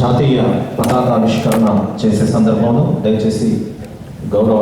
జాతీయ పతాకావిష్కరణ చేసే సందర్భంలో దయచేసి గౌరవ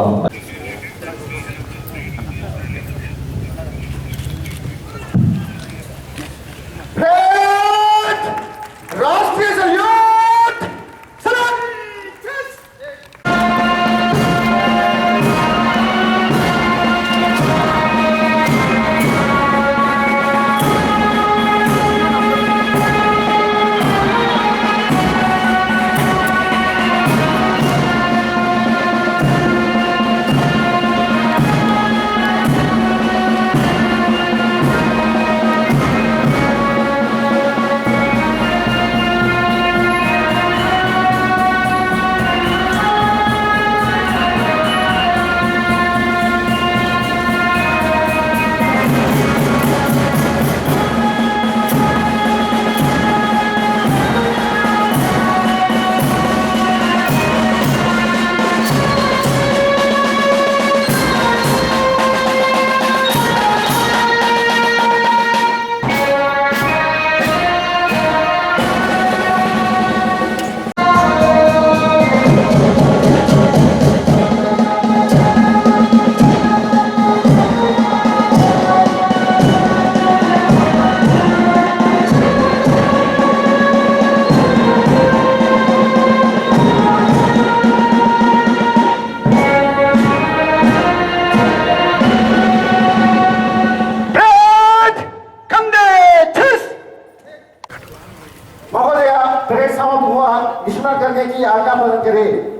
विस्मरण करने की आज्ञा पालन करें।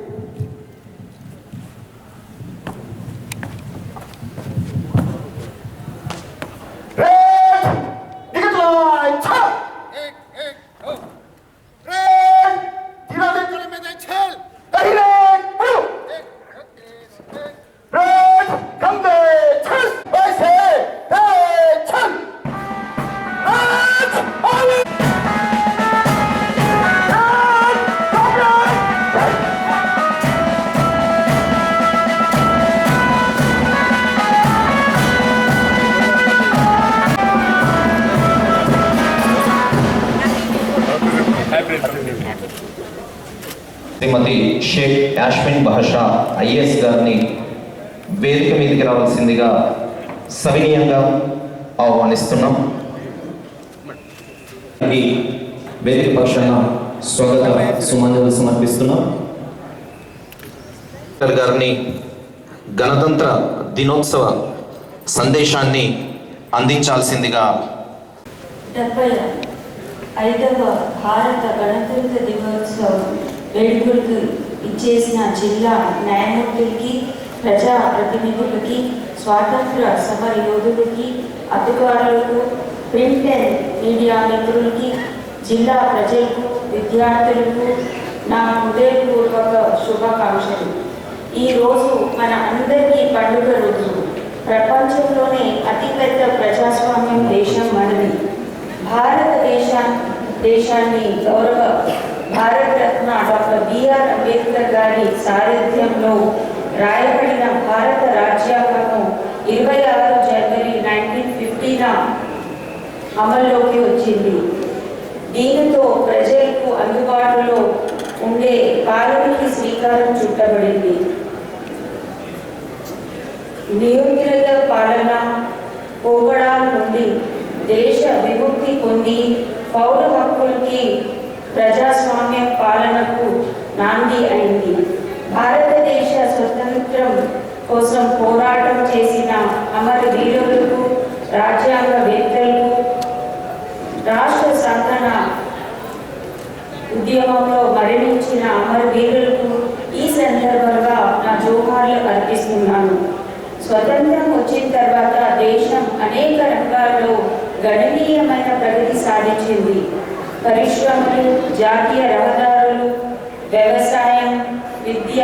భాషా ఐఏఎస్ గారిని వేదిక మీదకి రావాల్సిందిగా సవినీయంగా ఆహ్వానిస్తున్నాం. ఈ వేదిక పక్షాన స్వాగత సుమంజలు సమర్పిస్తున్నాం. గారిని గణతంత్ర దినోత్సవ సందేశాన్ని అందించాల్సిందిగా డెబ్బై ఐదవ భారత గణతంత్ర దినోత్సవం వేడుకలకు ఇచ్చేసిన జిల్లా న్యాయమూర్తులకి ప్రజా ప్రతినిధులకి స్వాతంత్ర సమర యోధులకి అధికారులకు ప్రింట్ అండ్ మీడియా మిత్రులకి జిల్లా ప్రజలకు విద్యార్థులకు నా హృదయపూర్వక శుభాకాంక్షలు. ఈ రోజు మన అందరికీ పండుగ రోజు. ప్రపంచంలోనే అతిపెద్ద ప్రజాస్వామ్యం దేశం మనది. భారతదేశ దేశాన్ని గౌరవ భారతరత్న డాక్టర్ బిఆర్ అంబేద్కర్ గారి సారథ్యంలో రాయబడిన భారత రాజ్యాంగము ఇరవై ఆరు జనవరి నైన్టీన్ ఫిఫ్టీన అమల్లోకి వచ్చింది. దీనితో ప్రజలకు అందుబాటులో ఉండే పాలనకి శ్రీకారం చుట్టబడింది. నియంత్రిత పాలన పోగడాల నుండి దేశ విముక్తి పొంది పౌర హక్కులకి ప్రజాస్వామ్య పాలనకు నాంది అయింది. భారతదేశ స్వతంత్రం కోసం పోరాటం చేసిన అమర వీరులకు రాజ్యాంగవేత్తలకు రాష్ట్ర సంఘన ఉద్యమంలో మరణించిన అమరవీరులకు ఈ సందర్భంగా నా జోహార్లు అర్పిస్తున్నాను. స్వతంత్రం వచ్చిన తర్వాత దేశం అనేక రంగాల్లో గణనీయమైన ప్రగతి సాధించింది. పరిశ్రమలు జాతీయ రహదారులు వ్యవసాయం విద్య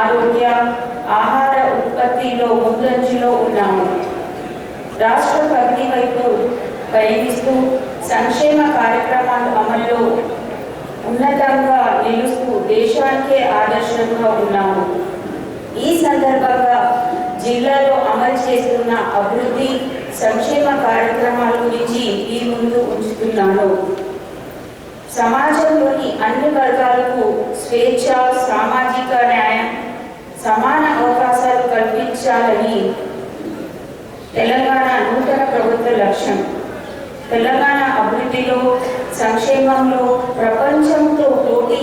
ఆరోగ్య ఆహార ఉత్పత్తిలో ముందంజలో ఉన్నాము. రాష్ట్ర ప్రగతి వైపు పయనిస్తూ సంక్షేమ కార్యక్రమాలు అమల్లో ఉన్నతంగా నిలుస్తూ దేశానికే ఆదర్శంగా ఉన్నాము. ఈ సందర్భంగా జిల్లాలో అమలు చేస్తున్న అభివృద్ధి సంక్షేమ కార్యక్రమాల గురించి ఈ ముందు ఉంచుతున్నాను. సమాజంలోని అన్ని వర్గాలకు స్వేచ్ఛ సామాజిక న్యాయం సమాన అవకాశాలు కల్పించాలని తెలంగాణ నూతన ప్రభుత్వ లక్ష్యం. తెలంగాణ అభివృద్ధిలో సంక్షేమంలో ప్రపంచంతో పోటీ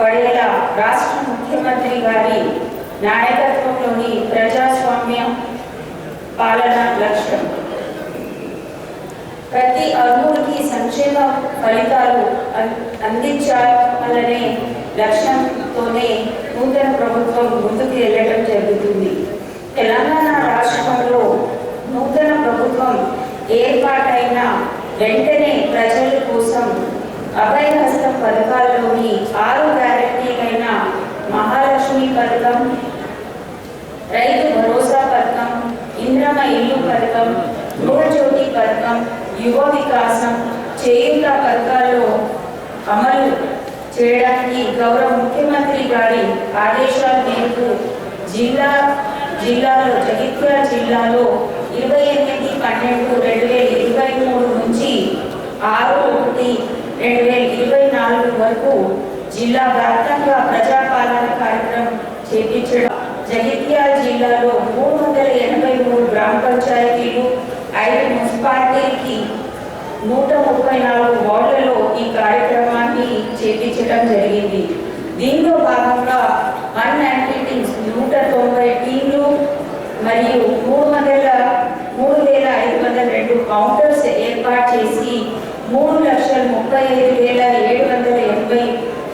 పడేలా రాష్ట్ర ముఖ్యమంత్రి గారి నాయకత్వంలోని ప్రజాస్వామ్య పాలన లక్ష్యం. ప్రతి అర్హుడికి సంక్షేమ ఫలితాలు అం- అందించాలనే లక్ష్యంతోనే నూతన ప్రభుత్వం ముందుకు వెళ్ళడం జరుగుతుంది. తెలంగాణ రాష్ట్రంలో నూతన ప్రభుత్వం ఏర్పాటైన వెంటనే ప్రజల కోసం అభయహస్తం పథకాల్లోని ఆరు గ్యారెంటీలైన మహాలక్ష్మి పథకం రైతు భరోసా పథకం ఇంద్రమ ఇల్లు పథకం గృహజ్యోతి పథకం యువ వికాసం చేయుత పథకాల్లో అమలు చేయడానికి గౌరవ ముఖ్యమంత్రి గారి ఆదేశాల మేరకు జిల్లా జిల్లాలో జగిత్యాల జిల్లాలో ఇరవై ఎనిమిది పన్నెండు రెండు వేల ఇరవై మూడు నుంచి ఆరు ఒకటి రెండు వేల ఇరవై నాలుగు వరకు జిల్లా వ్యాప్తంగా ప్రజాపాలన కార్యక్రమం చేపించడం జగిత్యాల జిల్లాలో మూడు వందల ఎనభై మూడు గ్రామ పంచాయతీలు ఐదు మున్సిపాలిటీకి నూట ముప్పై నాలుగు వార్డులలో ఈ కార్యక్రమాన్ని చేపించడం జరిగింది. దీనిలో భాగంగా వన్ నైన్టీ టీమ్స్ నూట తొంభై టీంలు మరియు మూడు వందల మూడు వేల ఐదు వందల రెండు కౌంటర్స్ ఏర్పాటు చేసి మూడు లక్షల ముప్పై ఐదు వేల ఏడు వందల ఎనభై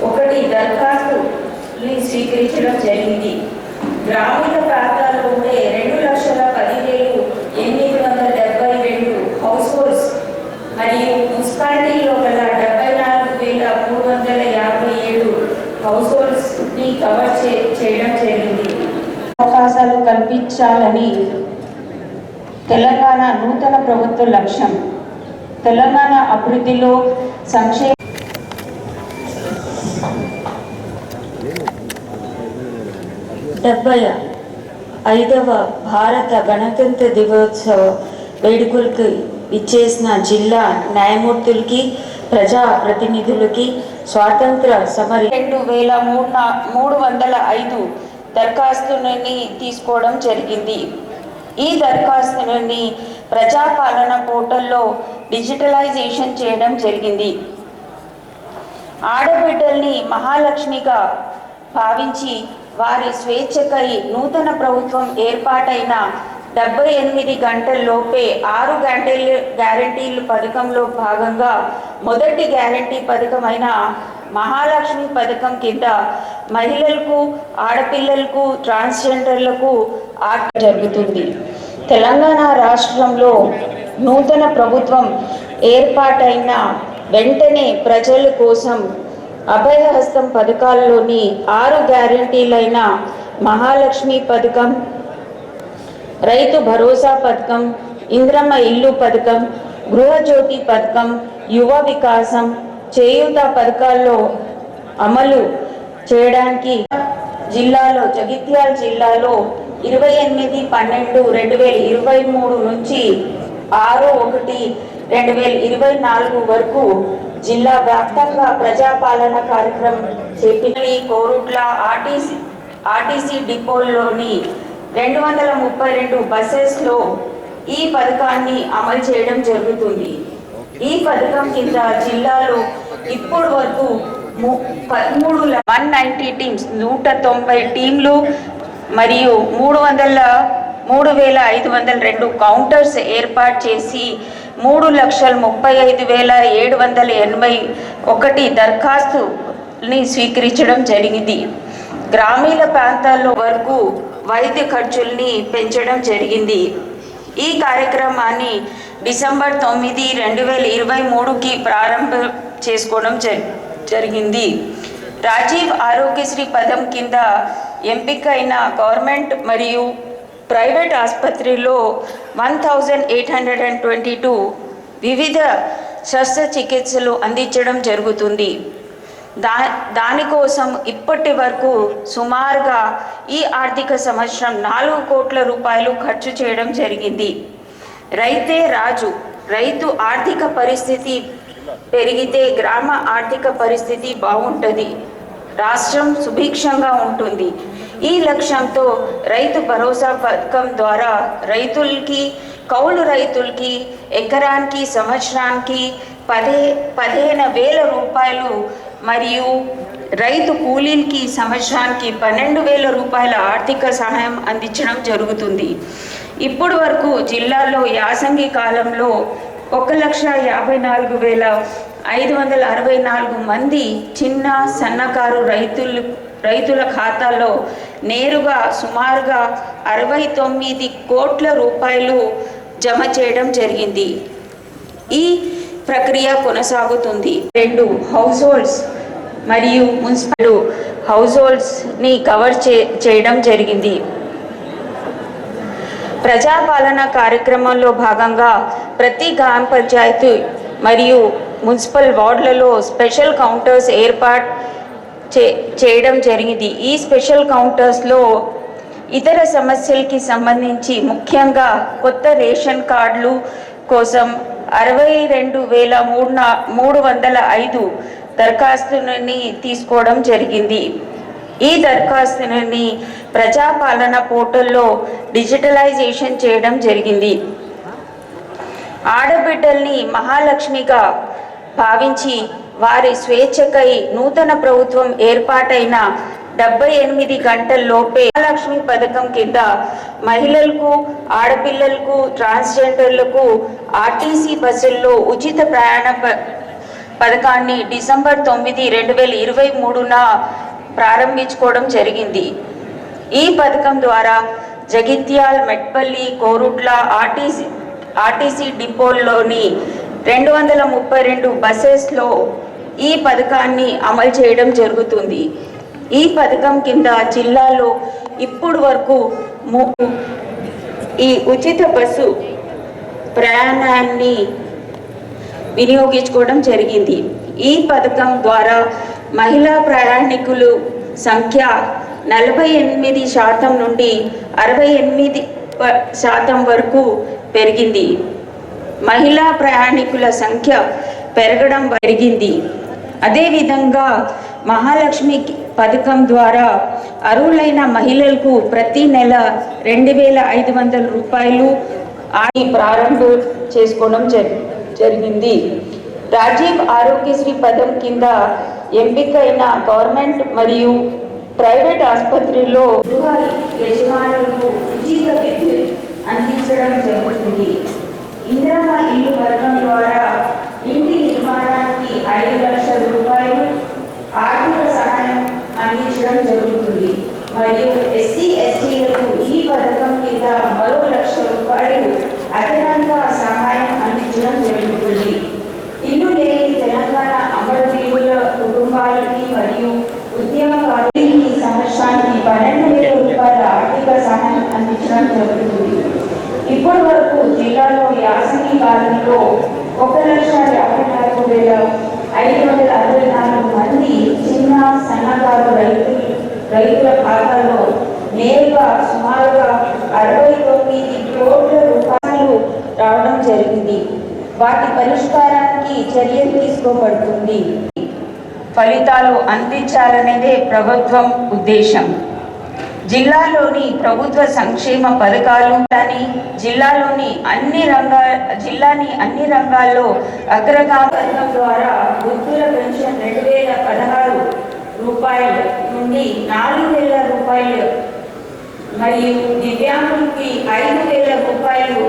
ఒకటి దరఖాస్తుని స్వీకరించడం జరిగింది. గ్రామీణ ప్రాంతాల్లో ఉండే రెండు లక్షల పదివేలు ఎనిమిది వందల డెబ్బై రెండు హౌస్ హోల్డ్స్ మరియు మున్సిపాలిటీలో గల డెబ్బై నాలుగు వేల మూడు వందల యాభై ఏడు హౌస్ హోల్డ్స్ని కవర్ చే చేయడం జరిగింది. అవకాశాలు కల్పించాలని తెలంగాణ నూతన ప్రభుత్వ లక్ష్యం. తెలంగాణ అభివృద్ధిలో సంక్షేమ డెబ్బై ఐదవ భారత గణతంత్ర దివోత్సవ వేడుకలకి ఇచ్చేసిన జిల్లా న్యాయమూర్తులకి ప్రజా ప్రతినిధులకి స్వాతంత్ర సమరి రెండు వేల మూడు మూడు వందల ఐదు దరఖాస్తులని తీసుకోవడం జరిగింది. ఈ దరఖాస్తులని ప్రజాపాలన పోర్టల్లో డిజిటలైజేషన్ చేయడం జరిగింది. ఆడబిడ్డల్ని మహాలక్ష్మిగా భావించి వారి స్వేచ్ఛకై నూతన ప్రభుత్వం ఏర్పాటైన డెబ్బై ఎనిమిది గంటల్లోపే ఆరు గంటలు గ్యారంటీలు పథకంలో భాగంగా మొదటి గ్యారంటీ పథకమైన మహాలక్ష్మి పథకం కింద మహిళలకు ఆడపిల్లలకు ట్రాన్స్జెండర్లకు ఆట జరుగుతుంది. తెలంగాణ రాష్ట్రంలో నూతన ప్రభుత్వం ఏర్పాటైన వెంటనే ప్రజల కోసం అభయహస్తం పథకాల్లోని ఆరు గ్యారంటీలైన మహాలక్ష్మి పథకం రైతు భరోసా పథకం ఇంద్రమ్మ ఇల్లు పథకం గృహజ్యోతి పథకం యువ వికాసం చేయూత పథకాల్లో అమలు చేయడానికి జిల్లాలో జగిత్యాల జిల్లాలో ఇరవై ఎనిమిది పన్నెండు రెండు వేల ఇరవై మూడు నుంచి ఆరు ఒకటి రెండు వేల ఇరవై నాలుగు వరకు జిల్లా వ్యాప్తంగా ప్రజాపాలన కార్యక్రమం చేపట్టి కోరుట్ల ఆర్టీసీ ఆర్టీసీ డిపోల్లోని రెండు వందల ముప్పై రెండు బస్సెస్లో ఈ పథకాన్ని అమలు చేయడం జరుగుతుంది. ఈ పథకం కింద జిల్లాలో ఇప్పటి వరకు ము- పదమూడు వన్ నైంటీ టీమ్స్ నూట తొంభై టీంలు మరియు మూడు వందల మూడు వేల ఐదు వందల రెండు కౌంటర్స్ ఏర్పాటు చేసి మూడు లక్షల ముప్పై ఐదు వేల ఏడు వందల ఎనభై ఒకటి దరఖాస్తుని స్వీకరించడం జరిగింది. గ్రామీణ ప్రాంతాల్లో వరకు వైద్య ఖర్చుల్ని పెంచడం జరిగింది. ఈ కార్యక్రమాన్ని డిసెంబర్ తొమ్మిది రెండు వేల ఇరవై మూడుకి ప్రారంభం చేసుకోవడం జరిగింది. రాజీవ్ ఆరోగ్యశ్రీ పదం కింద ఎంపికైన గవర్నమెంట్ మరియు ప్రైవేట్ ఆసుపత్రిలో one thousand eight hundred and twenty two వివిధ శస్త్రచికిత్సలు అందించడం జరుగుతుంది. దా దానికోసం ఇప్పటి వరకు సుమారుగా ఈ ఆర్థిక సంవత్సరం నాలుగు కోట్ల రూపాయలు ఖర్చు చేయడం జరిగింది. రైతే రాజు రైతు ఆర్థిక పరిస్థితి పెరిగితే గ్రామ ఆర్థిక పరిస్థితి బాగుంటుంది. రాష్ట్రం సుభిక్షంగా ఉంటుంది. ఈ లక్ష్యంతో రైతు భరోసా పథకం ద్వారా రైతులకి కౌలు రైతులకి ఎకరానికి సంవత్సరానికి పదే పదిహేను వేల రూపాయలు మరియు రైతు కూలీలకి సంవత్సరానికి పన్నెండు వేల రూపాయల ఆర్థిక సహాయం అందించడం జరుగుతుంది. ఇప్పుడు వరకు జిల్లాలో యాసంగి కాలంలో ఒక లక్ష యాభై నాలుగు వేల ఐదు వందల అరవై నాలుగు మంది చిన్న సన్నకారు రైతులు రైతుల ఖాతాలో నేరుగా సుమారుగా అరవై తొమ్మిది కోట్ల రూపాయలు జమ చేయడం జరిగింది. ఈ ప్రక్రియ కొనసాగుతుంది. రెండు హౌస్ హోల్డ్స్ మరియు మున్సిపల్ హౌస్ హోల్డ్స్ని కవర్ చే చేయడం జరిగింది. ప్రజాపాలన కార్యక్రమంలో భాగంగా ప్రతి గ్రామ పంచాయతీ మరియు మున్సిపల్ వార్డులలో స్పెషల్ కౌంటర్స్ ఏర్పాటు చే చేయడం జరిగింది. ఈ స్పెషల్ కౌంటర్స్లో ఇతర సమస్యలకి సంబంధించి ముఖ్యంగా కొత్త రేషన్ కార్డులు కోసం అరవై రెండు వేల మూడు మూడు వందల ఐదు దరఖాస్తుని తీసుకోవడం జరిగింది. ఈ దరఖాస్తుని ప్రజాపాలన పోర్టల్లో డిజిటలైజేషన్ చేయడం జరిగింది. ఆడబిడ్డల్ని మహాలక్ష్మిగా భావించి వారి స్వేచ్ఛకై నూతన ప్రభుత్వం ఏర్పాటైన డెబ్బై ఎనిమిది గంటల్లోపే మహాలక్ష్మి పథకం కింద మహిళలకు ఆడపిల్లలకు ట్రాన్స్జెండర్లకు ఆర్టీసీ బస్సుల్లో ఉచిత ప్రయాణ ప- పథకాన్ని డిసెంబర్ తొమ్మిది రెండు వేల ఇరవై మూడున ప్రారంభించుకోవడం జరిగింది. ఈ పథకం ద్వారా జగిత్యాల్ మెట్పల్లి కోరుట్ల ఆర్టీసీ ఆర్టీసీ డిపోల్లోని రెండు వందల ముప్పై రెండు బస్సెస్లో ఈ పథకాన్ని అమలు చేయడం జరుగుతుంది. ఈ పథకం కింద జిల్లాలో ఇప్పుడు వరకు ఈ ఉచిత బస్సు ప్రయాణాన్ని వినియోగించుకోవడం జరిగింది. ఈ పథకం ద్వారా మహిళా ప్రయాణికులు సంఖ్య నలభై ఎనిమిది శాతం నుండి అరవై ఎనిమిది ప- శాతం వరకు పెరిగింది. మహిళా ప్రయాణికుల సంఖ్య పెరగడం పెరిగింది అదేవిధంగా మహాలక్ష్మి పథకం ద్వారా అర్హులైన మహిళలకు ప్రతి నెల రెండు వేల ఐదు వందల రూపాయలు ఆడి ప్రారంభం చేసుకోవడం జరిగింది. రాజీవ్ ఆరోగ్యశ్రీ పథం కింద ఎంపికైన గవర్నమెంట్ మరియు ప్రైవేట్ ఆసుపత్రిలో గృహ యజమానులకు ఉచిత విద్యుత్ అందించడం జరుగుతుంది. ఇందిరమ్మ ఇల్లు పథకం ద్వారా ఇంటి నిర్మాణానికి ఐదు లక్షల రూపాయలు ఆర్థిక సహాయం అందించడం జరుగుతుంది. మరియు ఎస్సీ ఎస్టీలకు ఈ పథకం కింద మరో లక్ష రూపాయలు అదనంగా సహాయం అందించడం జరుగుతుంది. ఇల్లు లేని తెలంగాణ అమరవీరుల కుటుంబాలకి మరియు ఉద్యమకారులకి సంవత్సరానికి పన్నెండు వేల రూపాయల ఆర్థిక సహాయం అందించడం జరుగుతుంది. ఇప్పటి వరకు జిల్లాలో యాసంగి కాలంలో ఒక లక్ష యాభై నాలుగు వేల ఐదు వందల అరవై నాలుగు మంది చిన్న సన్నకారు రైతులు రైతుల ఖాతాలో నేరుగా సుమారుగా అరవై తొమ్మిది కోట్ల రూపాయలు రావడం జరిగింది. వాటి పరిష్కారానికి చర్యలు తీసుకోబడుతుంది. ఫలితాలు అందించాలనేదే ప్రభుత్వం ఉద్దేశం. జిల్లాలోని ప్రభుత్వ సంక్షేమ పథకాలు కానీ జిల్లాలోని అన్ని రంగా జిల్లాని అన్ని రంగాల్లో అగ్రగామి ద్వారా వృద్ధుల పెన్షన్ రెండు వేల పదహారు రూపాయలు నుండి నాలుగు వేల రూపాయలు మరియు దివ్యాంగులకి ఐదు వేల రూపాయలు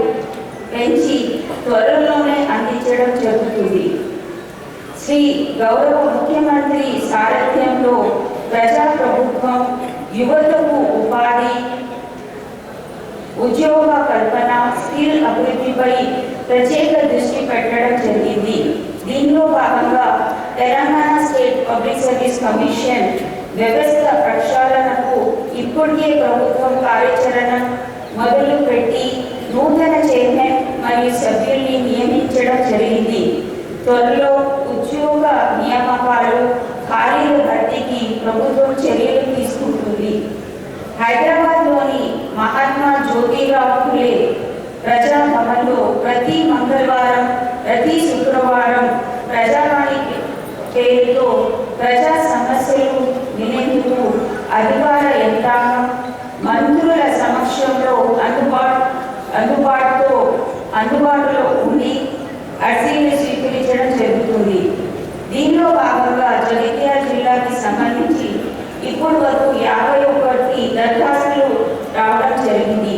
పెంచి త్వరలోనే అందించడం జరుగుతుంది. శ్రీ గౌరవ ముఖ్యమంత్రి సారథ్యంలో ప్రజా ప్రభుత్వం యువతకు ఉపాధి ఉద్యోగ కల్పన స్కిల్ అభివృద్ధిపై ప్రత్యేక దృష్టి పెట్టడం జరిగింది. దీనిలో భాగంగా Telangana state public service commission వ్యవస్థ ప్రక్షాళనకు ఇప్పటికే ప్రభుత్వం కార్యాచరణ మొదలు పెట్టి నూతన చైర్మన్ మరియు సభ్యుల్ని నియమించడం జరిగింది. త్వరలో ఉద్యోగ నియామకాలు ఖాళీల భర్తీకి ప్రభుత్వం చర్యలు తీసుకుంటుంది. హైదరాబాద్లోని అందుబాటులో ఉండి అర్జీని స్వీకరించడం జరుగుతుంది. దీనిలో భాగంగా జగిత్యాల జిల్లాకి సంబంధించి ఇప్పటి వరకు యాభై ఒకటి దరఖాస్తులు రావడం జరిగింది.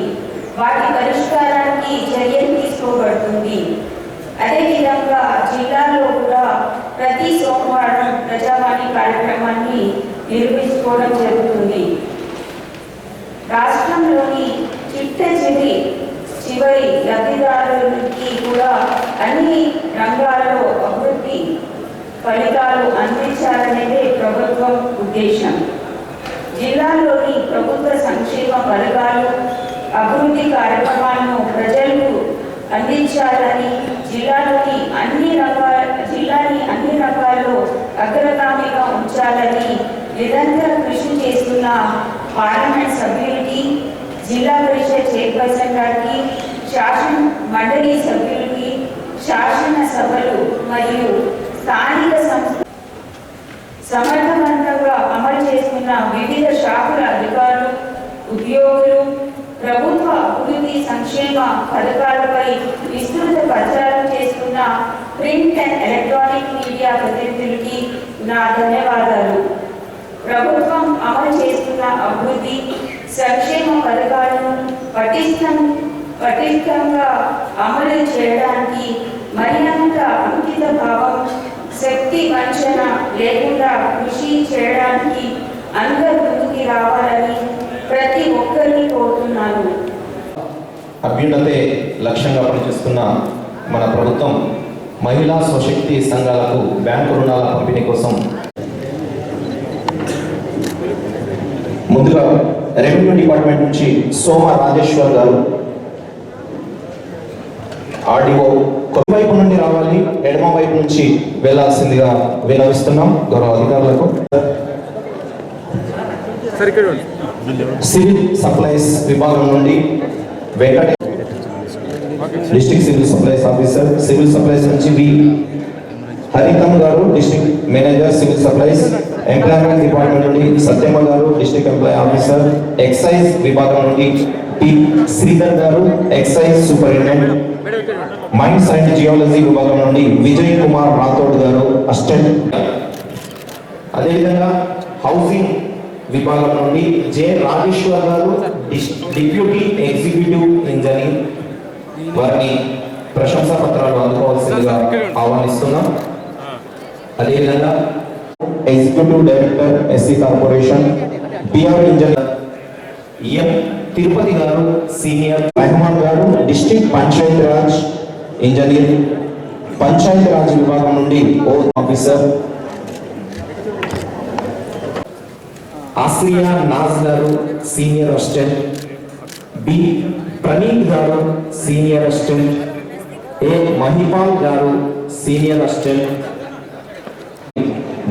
వాటి పరిష్కారానికి చర్యలు తీసుకోబడుతుంది. అదేవిధంగా జిల్లాలో కూడా ప్రతి సోమవారం ప్రజావాణి కార్యక్రమాన్ని నిర్వహించుకోవడం జరుగుతుంది. రాష్ట్రంలోని చిట్ట చెవి చివరి లబ్ధిదారులకి కూడా అన్ని రంగాలలో అభివృద్ధి ఫలితాలు అందించాలనేదే ప్రభుత్వం ఉద్దేశం. జిల్లాలోని ప్రభుత్వ సంక్షేమ పథకాలు అభివృద్ధి కార్యక్రమాలను ప్రజలకు అందించాలని జిల్లాలోని అన్ని రంగాల జిల్లాని అన్ని రంగాల్లో అగ్రగామిగా ఉంచాలని నిరంతర కృషి చేస్తున్న పార్లమెంట్ సభ్యులకి జిల్లా పరిషత్ చైర్పర్సన్ గారికి శాసన మండలి సభ్యులకి శాసన సభలు మరియు స్థానిక సంస్థ సమర్థవంతంగా అమలు చేస్తున్న వివిధ శాఖల అధికారులు ఉద్యోగులు ప్రభుత్వ అభివృద్ధి సంక్షేమ పథకాలపై విస్తృత ప్రచారం చేస్తున్న ప్రింట్ అండ్ ఎలక్ట్రానిక్ మీడియా ప్రతినిధులకి నా ధన్యవాదాలు. ప్రభుత్వం అమలు చేస్తున్న అభివృద్ధి సంక్షేమ పథకాలను పటిష్టం పటిష్టంగా అమలు చేయడానికి మరింత అంకిత భావం శక్తి వంచన లేకుండా కృషి చేయడానికి అందరూ ముందుకి రావాలని ప్రతి ఒక్కరిని కోరుతున్నాను. అభ్యున్నతే లక్ష్యంగా పనిచేస్తున్న మన ప్రభుత్వం మహిళా స్వశక్తి సంఘాలకు బ్యాంకు రుణాల పంపిణీ కోసం ముందుగా రెవెన్యూ డిపార్ట్మెంట్ నుంచి సోమ రాజేశ్వర్ గారు ఆర్డీఓ కొత్త వైపు నుండి రావాలి ఎడమ వైపు నుంచి వెళ్ళాల్సిందిగా వినవిస్తున్నాం గౌరవ అధికారులకు. సివిల్ సప్లైస్ విభాగం నుండి Venkata district civil supplies officer civil supplies నుంచి వి హరితం గారు district manager civil supplies employment department నుండి సత్యమ్మ గారు డిస్ట్రిక్ట్ ఎంప్లాయ్ ఆఫీసర్ ఎక్సైజ్ విభాగం నుండి టి. శ్రీధర్ గారు excise superintendent mines and geology విభాగం నుండి విజయ్ కుమార్ రాథోడ్ గారు అసిస్టెంట్. అదేవిధంగా హౌసింగ్ విభాగం నుండి జె రాజేశ్వర్ గారు డిప్యూటీ ఎగ్జిక్యూటివ్ ఇంజనీర్ వారిని ప్రశంసా పత్రాలు అందుకోవాల్సిందిగా ఆహ్వానిస్తున్నాం. అదేవిధంగా executive director SC corporation BR engineer M Tirupati గారు సీనియర్ రెహమాన్ గారు డిస్ట్రిక్ట్ పంచాయత్ రాజ్ ఇంజనీర్ పంచాయత్ రాజ్ విభాగం నుండి ఓ ఆఫీసర్. ఆశ్రియా నాజ్ గారు సీనియర్ అసిస్టెంట్. బి. ప్రణీత్ గారు సీనియర్ అసిస్టెంట్. ఏ. మహిపాల్ గారు senior assistant.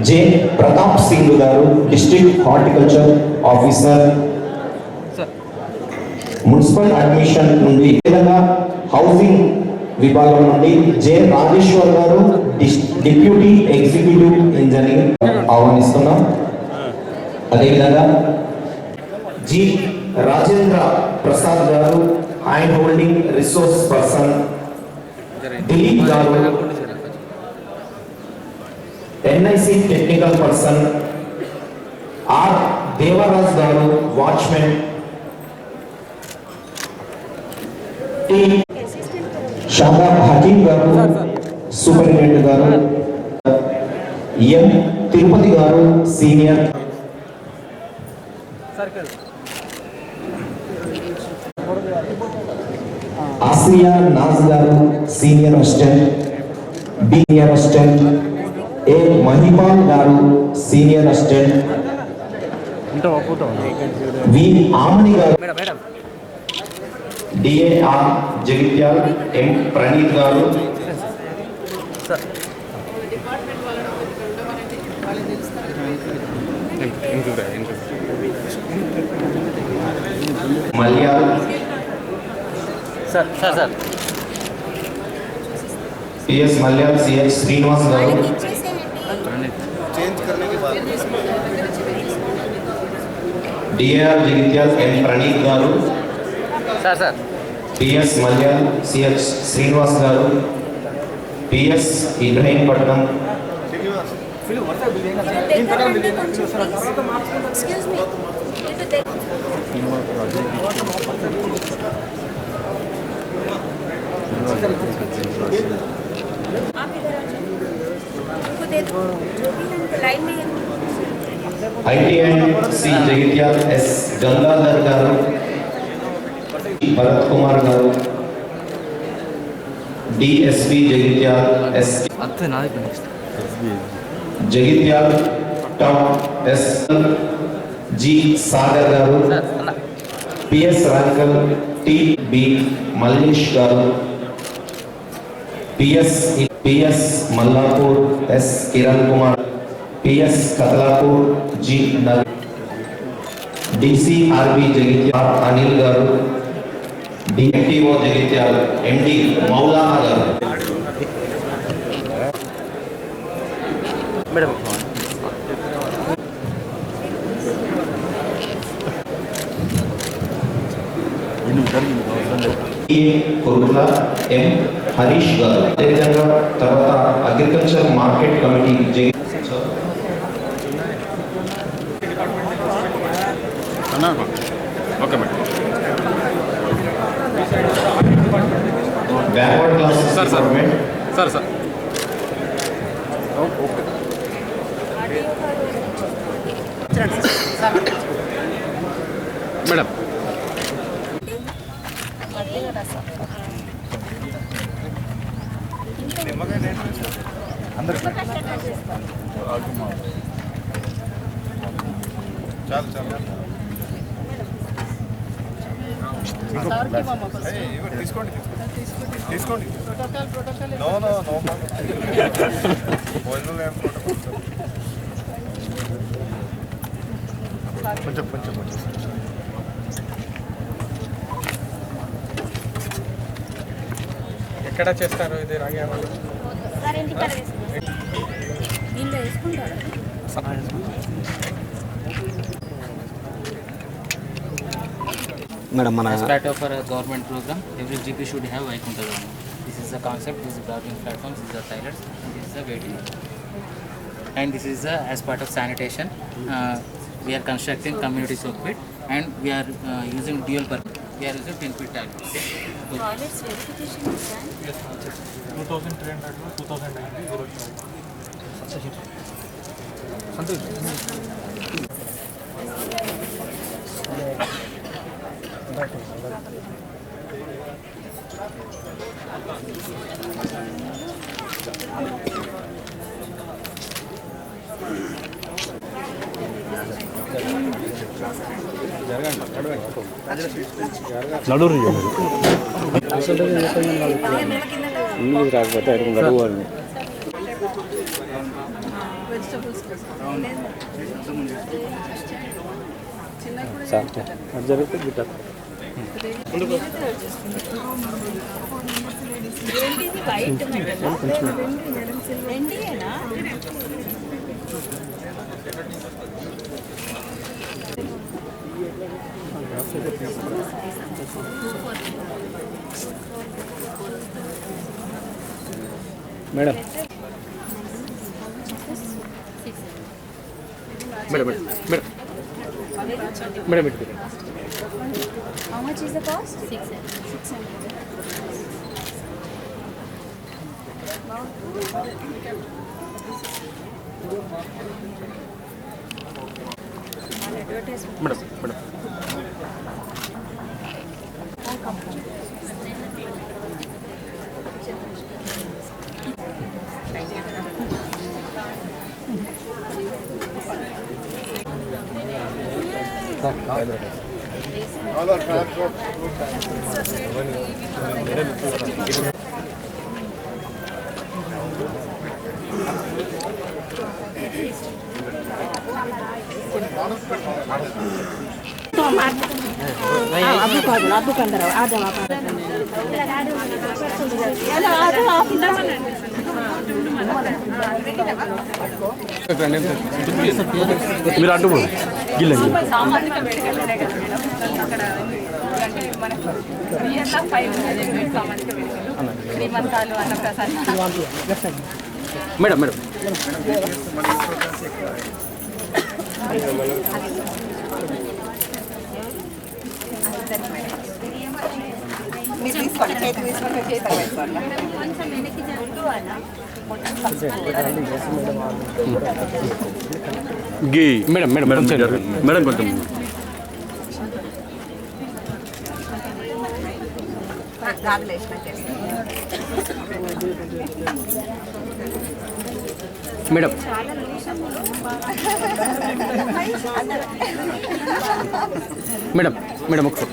J. Pratap Singh గారు district horticulture officer. Municipal admission నుండి విధంగా హౌసింగ్ విభాగం నుండి జె రాజేశ్వర్ గారు డిప్యూటీ ఎగ్జిక్యూటివ్ ఇంజనీర్ ఆహ్వానిస్తున్నాం. అదేవిధంగా జి రాజేంద్ర ప్రసాద్ గారు hand holding resource person Dilip గారు NIC technical person R Devaraj గారు వాచ్మెన్ టి షాదాబ్ హకీం గారు సూపరింటెండెంట్ గారు ఎం తిరుపతి గారు సీనియర్. ఆసియా నాజ్ గారు senior assistant. Senior assistant. A Mahipal గారు సీనియర్ అసిస్టెంట్. వి ఆమని గారు. డిఏఆర్ జగిత్యాల్ ఎం ప్రణీత్ గారు Malyal sir sir sir PS Malyal CH Srinivas గారు డిఆర్ జగిత్యాల్ ఎన్ ప్రణీత్ గారు नमस्कार sir PS Malyal CH Srinivas Garu PS Ibrahim Patnam ITN C Jagtial S Gangadhar Garu Bharath Kumar గారు DSP Jagtial S అంతే నాది next Jagtial town S G Sagar గారు sir అన్న PS Ramkal T B Mallesh గారు PS PS Mallapur S Kiran Kumar PS Kathlapur G Nagar DCRB Jagtial Anil గారు DFTO Jagtial MD Maulana గారు madam A Korutla M Harish గారు అదేవిధంగా తర్వాత agriculture market committee జగి okay madam backward classes sir, sir. Sir sir madam తీసుకోండి తీసుకోండి. No no no protocol. కొంచెం కొంచెం కొంచెం. ఎక్కడ చేస్తారు ఇది రాగి అమలు సరే ఇంటికాడ వేసుకో దీనిలో వేసుకుంటారా మేడం మన As part of our government program, every GP should have Vaikuntha Dharma. This is the concept, this is the bargaining platform, this is the toilets, and this is the waiting. And this is the, as part of sanitation, uh, we are constructing community soap pit and we are uh, using dual purpose. We are using 10 feet toilets. Toilets verification ఇస్తాను two thousand three hundred two thousand అయింది ఈరోజు ఏంటిది white వెండియేనా madam madam madam madam ఇటు How much is the cost? 600. 600. Madam, madam. Thank you. Abdul Kandarao ఆదం ఆదం వేడుకలనే కదా madam అక్కడ అంటే మనకు రియల్గా ఫైవ్ ఉన్నది సామాజిక వేడుకలు శ్రీమంతాలు అన్నప్రసాద్ మేడం మేడం మీరు తీసుకోండి చేతి తీసుకోండి చేతి వేసుకోండి గీ. మేడం మేడం మేడం మేడం కొంచెం. మేడం. మేడం మేడం ఒకసారి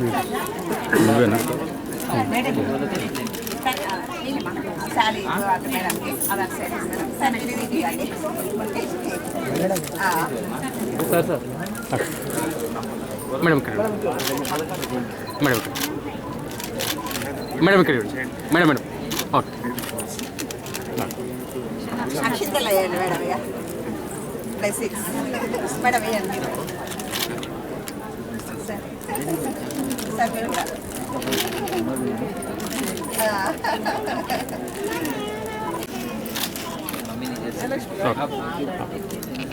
నువ్వేనా? సార్ సార్ సార్ మేడం ఇక్కడ మేడం ఇక్కడ మేడం ఇక్కడ మేడం మేడం. ఓకే. అక్షింతలు వేయండి మేడం ఇక. మేడం వేయండి. మీరు సార్ ครับ